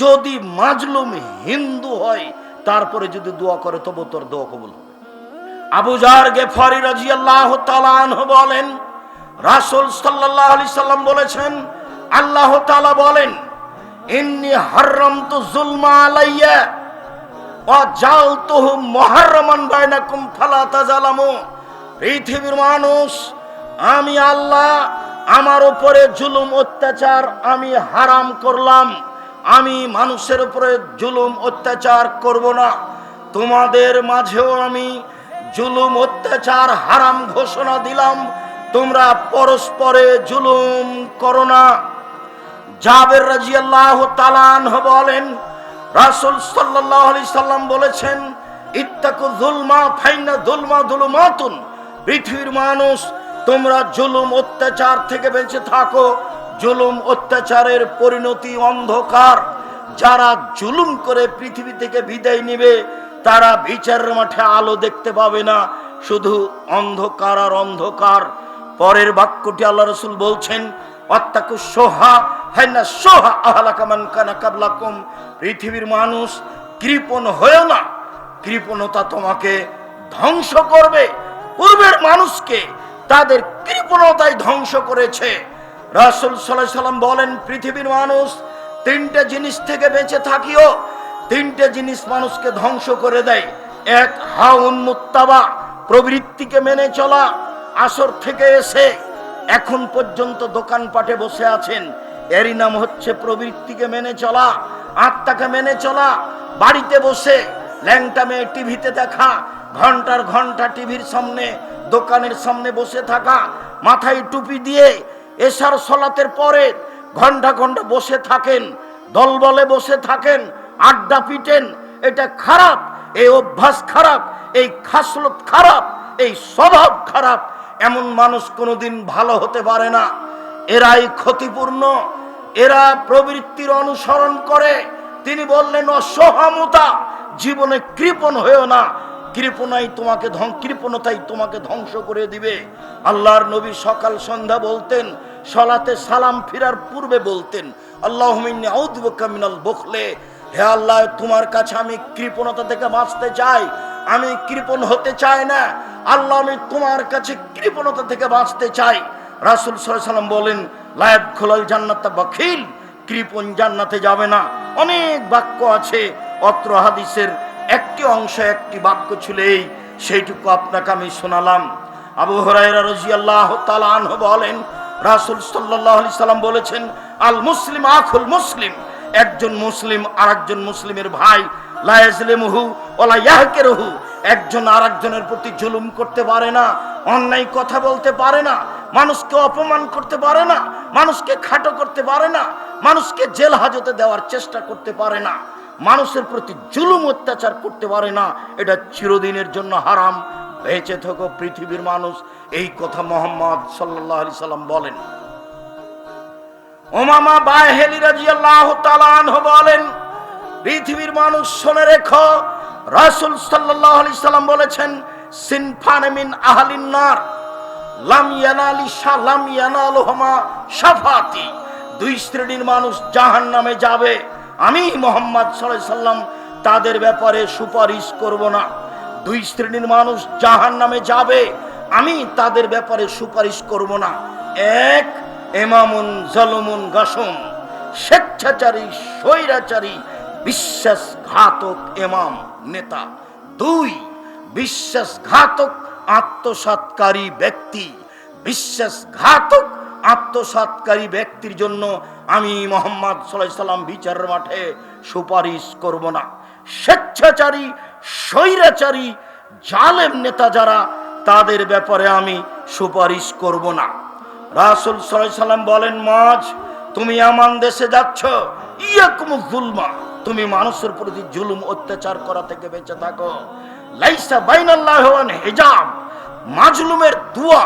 যদি মাজলুম হিন্দু হয়, তারপরে যদি দোয়া করে, তবু তোর দোয়া কবুল হবে। আবু জার গেফারি রাজিয়াল্লাহ তালান বলেন, রাসূল সাল্লাল্লাহু আলাইহি সাল্লাম বলেছেন, আল্লাহ তালা বলেন, ইন্নী আলাইয়া মুহাররামান বাইনাকুম ফালা তাজালামু। পৃথিবীর মানুষ, আমি আল্লাহ, আমার উপরে জুলুম, অত্যাচার আমি হারাম করলাম। আমি মানুষের উপরে জুলুম, অত্যাচার করব না। তোমাদের মাঝেও আমি জুলুম, অত্যাচার, হারাম ঘোষণা দিলাম। তোমরা পরস্পরে জুলুম করো না। জাবের রাজিয়াল্লাহ তালান বলেন, রাসুল সাল্লাল্লাহু আলাইহি সাল্লাম বলেছেন, ইত্তাকু জুলমা ফাইনা যুলমা যুলুমাতুন। পৃথিবীর মানুষ, তোমরা জুলুম, অত্যাচার থেকে বেঁচে থাকো। জুলুম অত্যাচারের পরিণতি অন্ধকার। যারা জুলুম করে পৃথিবী থেকে বিদায় নিবে, তারা বিচারের মাঠে আলো দেখতে পাবে না। শুধু অন্ধকার আর অন্ধকার। পরের বাক্যটি আল্লাহ রসুল বলছেন অত্যাকু সোহা হ্যাঁ না সোহা আহলাকামান কানা কাবলাকুম। পৃথিবীর মানুষ কৃপণ হয়েও না। কৃপণতা তোমাকে ধ্বংস করবে। পূর্বের মানুষকে তাদের কৃপণতাই ধ্বংস করেছে। রাসুল সাল্লাহ সাল্লাম বলেন, পৃথিবীর মানুষ তিনটে জিনিস থেকে বেঁচে থাকিও, তিনটে জিনিস মানুষকে ধ্বংস করে দেয়। এক, হাউন মুত্তাবা, প্রবৃত্তিকে মেনে চলা, আসর থেকে এসে এখন পর্যন্ত দোকানপাটে বসে আছেন। এরই নাম হচ্ছে প্রবৃত্তিকে মেনে চলা, আত্মাকে মেনে চলা, বাড়িতে বসে ল্যাংটা মেয়ে টিভিতে দেখা, ঘণ্টার ঘণ্টা টিভির সামনে, দোকানের সামনে বসে থাকা, মাথায় টুপি দিয়ে এসার সলাতের পরে ঘণ্টা ঘণ্টা বসে থাকেন, দলবলে বসে থাকেন, আড্ডা পিটেন। এটা খারাপ, এই অভ্যাস খারাপ, এই খাসলত খারাপ, এই স্বভাব খারাপ। এমন মানুষ কোনোদিন ভালো হতে পারে না। এরাই ক্ষতিপূর্ণ, এরা প্রবৃত্তির অনুসরণ করে। তিনি বললেন, অসহামতা, জীবনে কৃপণ হয়েও না। কৃপণাই তোমাকে ধ্বং কৃপণতাই তোমাকে ধ্বংস করে দিবে। আল্লাহর নবী সকাল সন্ধ্যা বলতেন সলাতে সালাম ফিরার পূর্বে বলতেন আল্লাহ মিনাল বখলে। হে আল্লাহ, তোমার কাছে আমি কৃপণতা থেকে বাঁচতে চাই। আমি কৃপণ হতে চাই না। আল্লাহ, আমি তোমার কাছে কৃপণতা থেকে বাঁচতে চাই। রাসুল সাল্লাম বলেন লায়াত খোলাল জান্নাত বখিল। কৃপণ জান্নাতে যাবে না। অনেক বাক্য আছে, অত্র হাদিসের একটি অংশ, একটি বাক্য ছিল এই, সেইটুকু আপনাকে আমি শোনালাম। আবু হরাইরা রাজিয়াল্লাহ তালান বলেন রাসুল সাল্লাহ আলি সাল্লাম বলেছেন, আল মুসলিম আখুল মুসলিম। একজন মুসলিম আর মুসলিমের ভাই লায়াজলেমহু ওলা ইয়াহকেরহু। একজন আর একজনের প্রতি জুলুম করতে পারে না, অন্যায় কথা বলতে পারে না, মানুষকে অপমান করতে পারে না, মানুষকে খাটো করতে পারে না, মানুষকে জেল হাজতে দেওয়ার চেষ্টা করতে পারে না, মানুষের প্রতি জুলুম অত্যাচার করতে পারে না, এটা চিরদিনের জন্য হারাম। বেঁচে থাকো পৃথিবীর মানুষ। এই কথা মোহাম্মদ সাল্লাহ আলি সাল্লাম বলেন। ওমামা বাহেলি রাজিয়াল্লাহ তালানহ বলেন, পৃথিবীর মানুষ শোনে রেখো, রাসূল সাল্লাল্লাহু আলাইহি সাল্লাম বলেছেন, সিনফান মিন আহলিন নার, লাম ইয়ানালি শা, লাম ইয়ানালুহুমা শাফাতি। দুই শ্রেণির মানুষ জাহান্নামে যাবে। আমি মোহাম্মদ সাল্লাম তাদের ব্যাপারে সুপারিশ করব না। দুই শ্রেণির মানুষ জাহান নামে যাবে। আমি তাদের ব্যাপারে সুপারিশ করব না। এক, এমামুন জলমুন গাসম, স্বেচ্ছাচারী, স্বৈরাচারী, বিশ্বাসঘাতক এমাম নেতা। দুই, বিশ্বাসঘাতক, আত্মসাৎকারী ব্যক্তি। বিশ্বাসঘাতক, আত্মসাৎকারী ব্যক্তির জন্য আমি মোহাম্মদ সাল্লাহ সাল্লাম বিচারের মাঠে সুপারিশ করব না। স্বেচ্ছাচারী স্বৈরাচারী, জালেম নেতা যারা, তাদের ব্যাপারে আমি সুপারিশ করব না। রাসুল সাল্লাম বলেন, মাঝ, তুমি আমান দেশে যাচ্ছ, ইয়াকুম জুলমা তুমি মানুষের প্রতি জুলুম, অত্যাচার করা থেকে বেঁচে থাকো। লাইসা বাইনাল্লাহ হিজাব, মাজলুমের দুয়া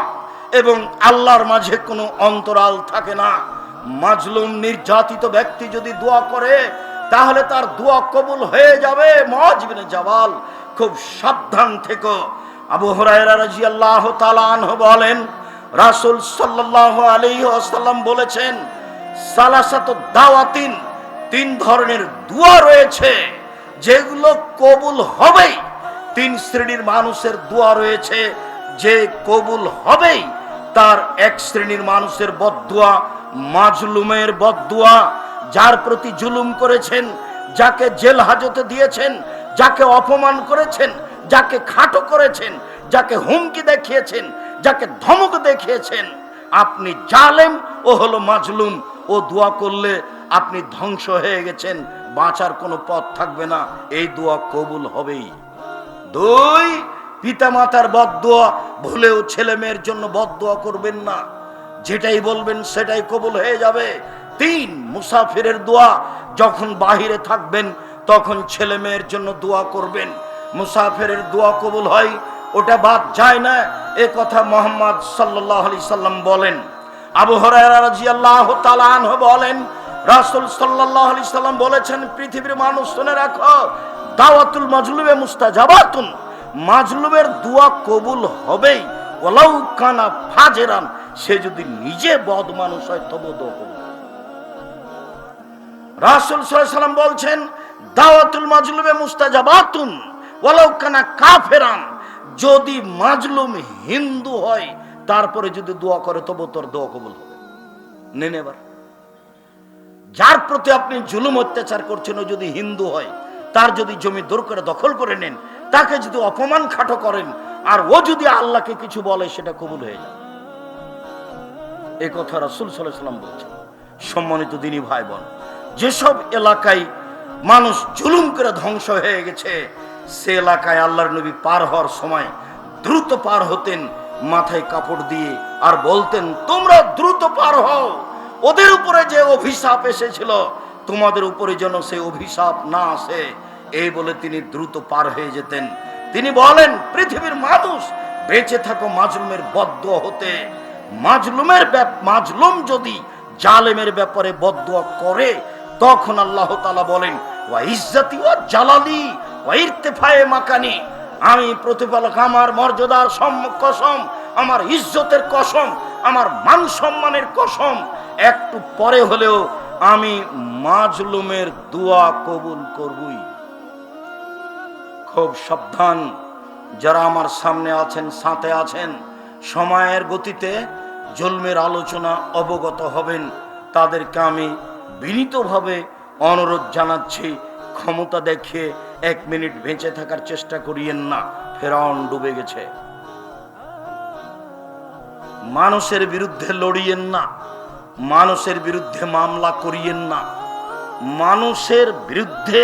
এবং আল্লাহর মাঝে কোনো অন্তরাল থাকে না। মাজলুম নির্যাতিত ব্যক্তি যদি দোয়া করে তাহলে তার দোয়া কবুল হয়ে যাবে। মহাজবিনে জাবাল, খুব সাবধান থেকো। আবু হরাইরা তাআলা আনহু বলেন, রাসূল সাল্লাল্লাহু আলাইহি আসাল্লাম বলেছেন, সালাসাত দাওয়াতিন, তিন ধরনের দোয়া রয়েছে, যেগুলো কবুল হবেই। তিন শ্রেণির মানুষের দোয়া রয়েছে, যে কবুল হবেই, তার এক শ্রেণির মানুষের বদুয়া মাজলুমের বদুয়া যার প্রতি জুলুম করেছেন, যাকে জেল হাজতে দিয়েছেন, যাকে অপমান করেছেন, যাকে খাটো করেছেন, যাকে হুমকি দেখিয়েছেন, যাকে ধমক দেখিয়েছেন, আপনি জালেম ও হলো মাজলুম, ও দোয়া করলে আপনি ধ্বংস হয়ে গেছেন, বাঁচার কোনো পথ থাকবে না, এই দোয়া কবুল হবেই। দুই, পিতামাতার বদদোয়া, ভুলেও ছেলে মেয়ের জন্য বদদোয়া করবেন না, যেটাই বলবেন সেটাই কবুল হয়ে যাবে। তিন মুসাফিরের দোয়া যখন বাহিরে থাকবেন, তখন ছেলে মেয়ের জন্য দোয়া করবেন। মুসাফিরের দোয়া কবুল হয়, ওটা বাদ যায় না। এ কথা মোহাম্মদ সাল্লাহ আলি সাল্লাম বলেন। আবু তাআলা আনহু বলেন, রাসূল সাল্লাল্লাহু আলাইহি সাল্লাম বলেছেন, পৃথিবীর মানুষ শুনে রাখো, দাওয়াতুল মাজলুমে মুস্তাজাবাতুন। মাজলুমের দোয়া কবুল হবেই। ওয়ালাউ কানা ফাজেরান, সে যদি নিজে বদ মানুষ হয় তবু দোয়া। রাসূল সাল্লাম বলছেন, দাওয়াতুল মাজলুমে মুস্তাজাবাতুন ওয়ালাউ কানা কাফেরান। যদি মাজলুম হিন্দু হয়, তারপরে যদি দোয়া করে, তবু তোর দোয়া কবুল হবে। নেন এবার। যার প্রতি আপনি জুলুম অত্যাচার করছেন যদি হিন্দু হয়, তার যদি জমি দূর করে দখল করে নেন, তাকে যদি অপমান খাটো করেন, আর ও যদি আল্লাহকে কিছু বলে, সেটা কবুল হয়ে যাবে এ কথা রাসুল সাল্লাম বলছেন। সম্মানিত দিনী ভাই বোন যেসব এলাকায় মানুষ জুলুম করে ধ্বংস হয়ে গেছে, সে এলাকায় আল্লাহর নবী পার হওয়ার সময় দ্রুত পার হতেন, মাথায় কাপড় দিয়ে আর বলতেন, তোমরা দ্রুত পার হও, ওদের উপরে যে অভিশাপ এসেছিল, তোমাদের উপরে যেন সে অভিশাপ না আসে। এই বলে তিনি দ্রুত পার হয়ে যেতেন। তিনি বলেন, পৃথিবীর মানুষ বেঁচে থাকো, মাজলুমের বদ্ধ হতে। মাজলুমের মাজলুম যদি জালেমের ব্যাপারে বদ্ধ করে তখন আল্লাহ তালা বলেন জালালি মাকানি। আমি প্রতিপালক, আমার মর্যাদার সম- কসম, আমার ইজ্জতের কসম, আমার মান সম্মানের কসম, একটু পরে হলেও আমি মাজলুমের দোয়া কবুল করবই। খুব সাবধান, যারা আমার সামনে আছেন, সাথে আছেন, সময়ের গতিতে জন্মের আলোচনা অবগত হবেন, তাদেরকে আমি বিনীতভাবে অনুরোধ জানাচ্ছি, ক্ষমতা দেখিয়ে এক মিনিট বেঁচে থাকার চেষ্টা করিয়েন না, ফেরাউন ডুবে গেছে। মানুষের বিরুদ্ধে লড়িয়েন না, মানুষের বিরুদ্ধে মামলা করিয়েন না। মানুষের বিরুদ্ধে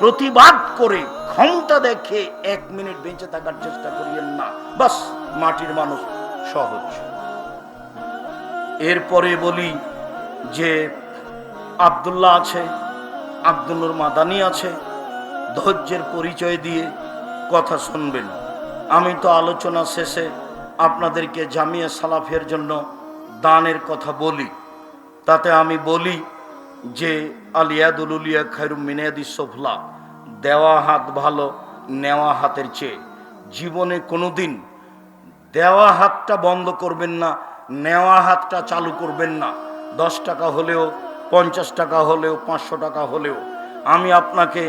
প্রতিবাদ করে ক্ষমতা দেখে এক মিনিট বেঁচে থাকার চেষ্টা করিয়েন না। বাস, মাটির মানুষ সহজ। এরপরে বলি যে আবদুল্লাহ আছে আব্দুল্নুর মাদানি আছে, ধৈর্যের পরিচয় দিয়ে কথা শুনবেন। আমি তো আলোচনা শেষে আপনাদেরকে জামিয়া সালাফের জন্য দানের কথা বলি। তাতে আমি বলি যে আলিয়াদুলিয়া খায়রুম মিনাদি সফলা, দেওয়া হাত ভালো, নেওয়া হাতের চেয়ে। জীবনে কোনোদিন দেওয়া হাতটা বন্ধ করবেন না, নেওয়া হাতটা চালু করবেন না। দশ টাকা হলেও পঞ্চাশ টাকা হলেও, পাঁচশো টাকা হলেও আমি আপনাকে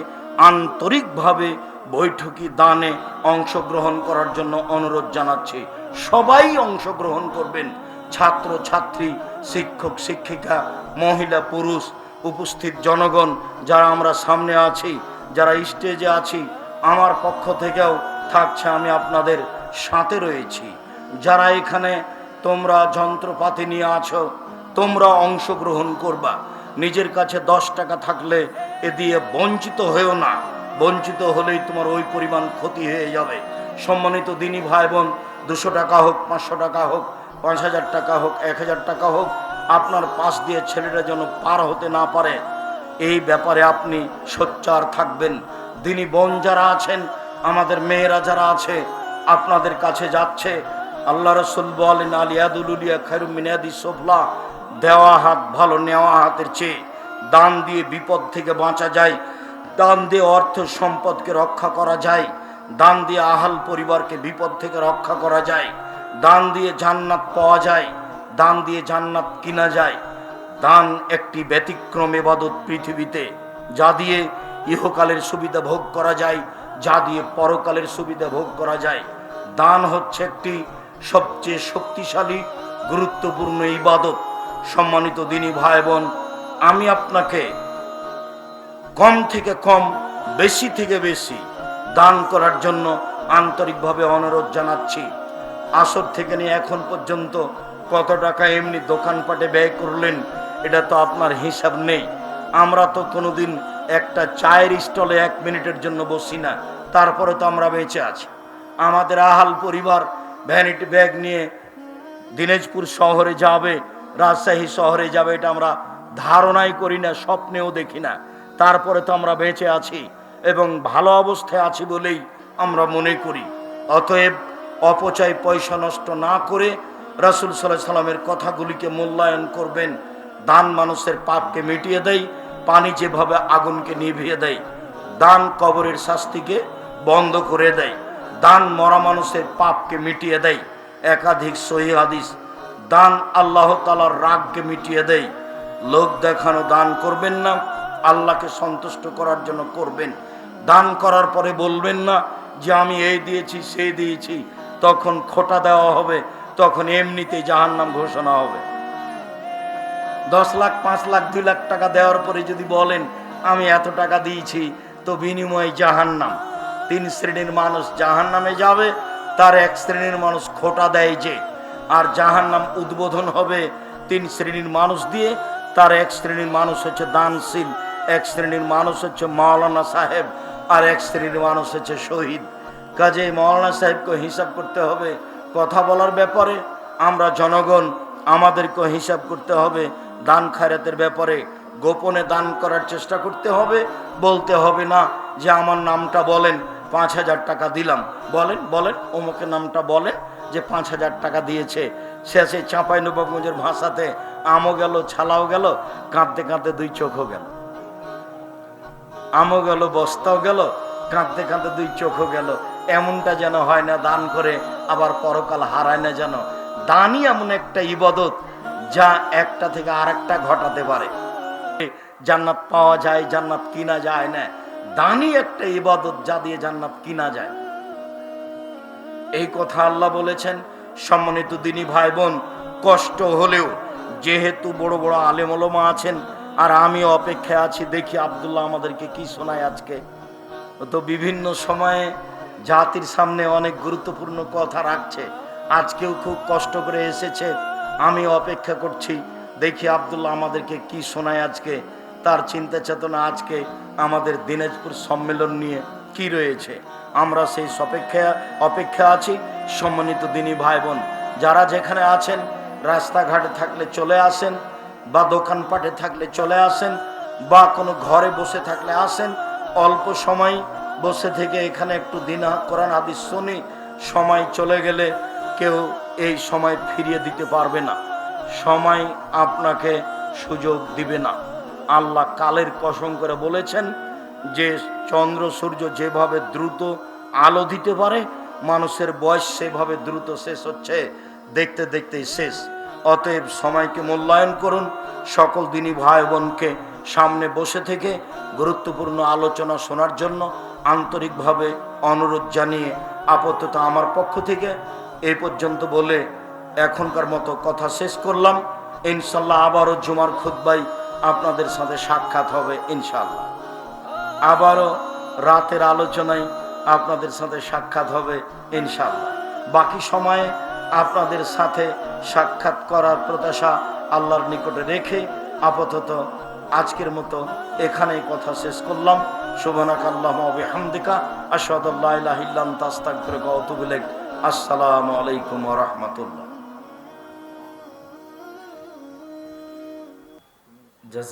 আন্তরিকভাবে বৈঠকি দানে অংশগ্রহণ করার জন্য অনুরোধ জানাচ্ছি। সবাই অংশগ্রহণ করবেন। ছাত্র, ছাত্রী, শিক্ষক, শিক্ষিকা, মহিলা, পুরুষ, উপস্থিত জনগণ, যারা আমরা সামনে আছি, যারা স্টেজে আছি, আমার পক্ষ থেকেও থাকছে, আমি আপনাদের সাথে রয়েছি। যারা এখানে তোমরা যন্ত্রপাতি নিয়ে আছো, তোমরা অংশগ্রহণ করবা। নিজের কাছে দশ টাকা থাকলে এ দিয়ে বঞ্চিত হয়েও না। বঞ্চিত হলেই তোমার ওই পরিমাণ ক্ষতি হয়ে যাবে। সম্মানিত দিনী ভাই বোন, দুশো টাকা হোক, পাঁচশো টাকা হোক, পাঁচ হাজার টাকা হোক, এক হাজার টাকা হোক, আপনার পাশ দিয়ে ছেলেরা যেন পার হতে না পারে, এই ব্যাপারে আপনি সোচ্চার থাকবেন। দিনী বোন যারা আছেন, আমাদের মেয়েরা যারা আছে, আপনাদের কাছে যাচ্ছে। আল্লাহ রসুল বলেন আলিয়াদুলিয়া খায়রুম মিনাদি সোফলা। দেওয়া হাত ভালো নেওয়া হাতের চেয়ে দান দিয়ে বিপদ থেকে বাঁচা যায়, দান দিয়ে অর্থ সম্পদকে রক্ষা করা যায়, দান দিয়ে আহাল পরিবারকে বিপদ থেকে রক্ষা করা যায়, দান দিয়ে জান্নাত পাওয়া যায়, দান দিয়ে জান্নাত কিনা যায়। দান একটি ব্যতিক্রম এবাদত পৃথিবীতে, যা দিয়ে ইহকালের সুবিধা ভোগ করা যায়, যা দিয়ে পরকালের সুবিধা ভোগ করা যায়। দান হচ্ছে একটি সবচেয়ে শক্তিশালী, গুরুত্বপূর্ণ ইবাদত। সম্মানিত দিনী ভাই বোন, আমি আপনাকে কম থেকে কম, বেশি থেকে বেশি দান করার জন্য আন্তরিকভাবে অনুরোধ জানাচ্ছি। আসর থেকে নিয়ে এখন পর্যন্ত কত টাকা এমনি দোকানপাটে ব্যয় করলেন, এটা তো আপনার হিসাব নেই। আমরা তো কোনোদিন একটা চায়ের স্টলে এক মিনিটের জন্য বসি না, তারপরে তো আমরা বেঁচে আছি। আমাদের আহাল পরিবার ভ্যানিটি ব্যাগ নিয়ে দিনাজপুর শহরে যাবে রাজশাহী শহরে যাবে, এটা আমরা ধারণাই করি না, স্বপ্নেও দেখি না। তারপরে তো আমরা বেঁচে আছি এবং ভালো অবস্থায় আছি বলেই আমরা মনে করি। অতএব অপচয় পয়সা নষ্ট না করে রাসুল সাল্লাহ সাল্লামের কথাগুলিকে মূল্যায়ন করবেন, দান মানুষের পাপকে মিটিয়ে দেয় পানি যেভাবে আগুনকে নিভিয়ে দেয় দান কবরের শাস্তিকে বন্ধ করে দেয় দান মরা মানুষের পাপকে মিটিয়ে দেয় একাধিক সহি হাদিস দান আল্লাহ তালার রাগকে মিটিয়ে দেয় লোক দেখানো দান করবেন না, আল্লাহকে সন্তুষ্ট করার জন্য করবেন। দান করার পরে বলবেন না যে আমি এই দিয়েছি, সেই দিয়েছি, তখন খোটা দেওয়া হবে, তখন এমনিতেই জাহান্নাম ঘোষণা হবে। দশ লাখ, পাঁচ লাখ, দুই লাখ টাকা দেওয়ার পরে যদি বলেন, আমি এত টাকা দিয়েছি, তো বিনিময়ে জাহান্নাম। তিন শ্রেণির মানুষ জাহান্নামে যাবে, তার এক শ্রেণির মানুষ খোটা দেয় যে আর জাহান নাম উদ্বোধন হবে তিন শ্রেণির মানুষ দিয়ে। তার এক শ্রেণির মানুষ হচ্ছে দানশীল, এক শ্রেণির মানুষ হচ্ছে মাওলানা সাহেব, আর এক শ্রেণির মানুষ হচ্ছে শহীদ। কাজে মাওলানা সাহেবকে হিসাব করতে হবে কথা বলার ব্যাপারে। আমরা জনগণ, আমাদেরকে হিসাব করতে হবে দান খায়রাতের ব্যাপারে। গোপনে দান করার চেষ্টা করতে হবে। বলতে হবে না যে আমার নামটা বলেন, পাঁচ হাজার টাকা দিলাম। বলেন বলেন, অমুকের নামটা বলেন। যে পাঁচ হাজার টাকা দিয়েছে শেষে চাঁপাই নবাবগঞ্জের ভাষাতে আমও গেল, ছালাও গেল, কাঁদতে কাঁদতে দুই চোখও গেল। আমও গেল, বস্তাও গেল, কাঁদতে কাঁদতে দুই চোখও গেল। এমনটা যেন হয় না দান করে, আবার পরকাল হারায় না যেন। দানই এমন একটা ইবাদত যা একটা থেকে আরেকটা ঘটাতে পারে। জান্নাত পাওয়া যায়, জান্নাত কিনা যায় না। দানই একটা ইবাদত যা দিয়ে জান্নাত কিনা যায়। এই কথা আল্লাহ বলেছেন। সম্মানিত দিনী ভাই বোন কষ্ট হলেও যেহেতু বড় বড় আলেম ওলমা আছেন, আর আমি অপেক্ষায় আছি, দেখি আব্দুল্লাহ আমাদেরকে কি শোনায় আজকে। তো বিভিন্ন সময়ে জাতির সামনে অনেক গুরুত্বপূর্ণ কথা রাখছে। আজকেও খুব কষ্ট করে এসেছে আমি অপেক্ষা করছি, দেখি আব্দুল্লাহ আমাদেরকে কি শোনায় আজকে। তার চিন্তা চেতনা আজকে আমাদের দিনাজপুর সম্মেলন নিয়ে কি রয়েছে? আমরা সেই সপেক্ষা অপেক্ষা আছি, সম্মানিত দিনী ভাই বোন যারা যেখানে আছেন, রাস্তাঘাটে থাকলে চলে আসেন, বা দোকানপাটে থাকলে চলে আসেন, বা কোনো ঘরে বসে থাকলে আসেন, অল্প সময় বসে থেকে এখানে একটু দিন কোরআন হাদিস শুনি, সময় চলে গেলে কেউ এই সময় ফিরিয়ে দিতে পারবে না। সময় আপনাকে সুযোগ দিবে না। আল্লাহ কালের কসম করে বলেছেন যে চন্দ্র সূর্য যেভাবে দ্রুত আলো দিতে পারে, মানুষের বয়স সেভাবে দ্রুত শেষ হচ্ছে, দেখতে দেখতেই শেষ। অতএব সময়কে মূল্যায়ন করুন, সকল দিনই ভাই বোনকে সামনে বসে থেকে গুরুত্বপূর্ণ আলোচনা শোনার জন্য আন্তরিকভাবে অনুরোধ জানিয়ে আপাতত আমার পক্ষ থেকে এই পর্যন্ত বলে এখনকার মতো কথা শেষ করলাম। ইনশাল্লাহ আবারও জুমার খুদ্বাই আপনাদের সাথে সাক্ষাৎ হবে ইনশাল্লাহ। আবারও রাতের আলোচনায় আপনাদের সাথে সাক্ষাৎ হবে ইনশাল্লাহ বাকি সময়ে আপনাদের সাথে সাক্ষাৎ করার প্রত্যাশা আল্লাহর নিকটে রেখে আপাতত আজকের মতো এখানেই কথা শেষ করলাম। শুভনাক আল্লাহ হামদিকা আসাদুল্লাহ তাস্তাক আসসালামু আলাইকুম রহমতুল্লাহ।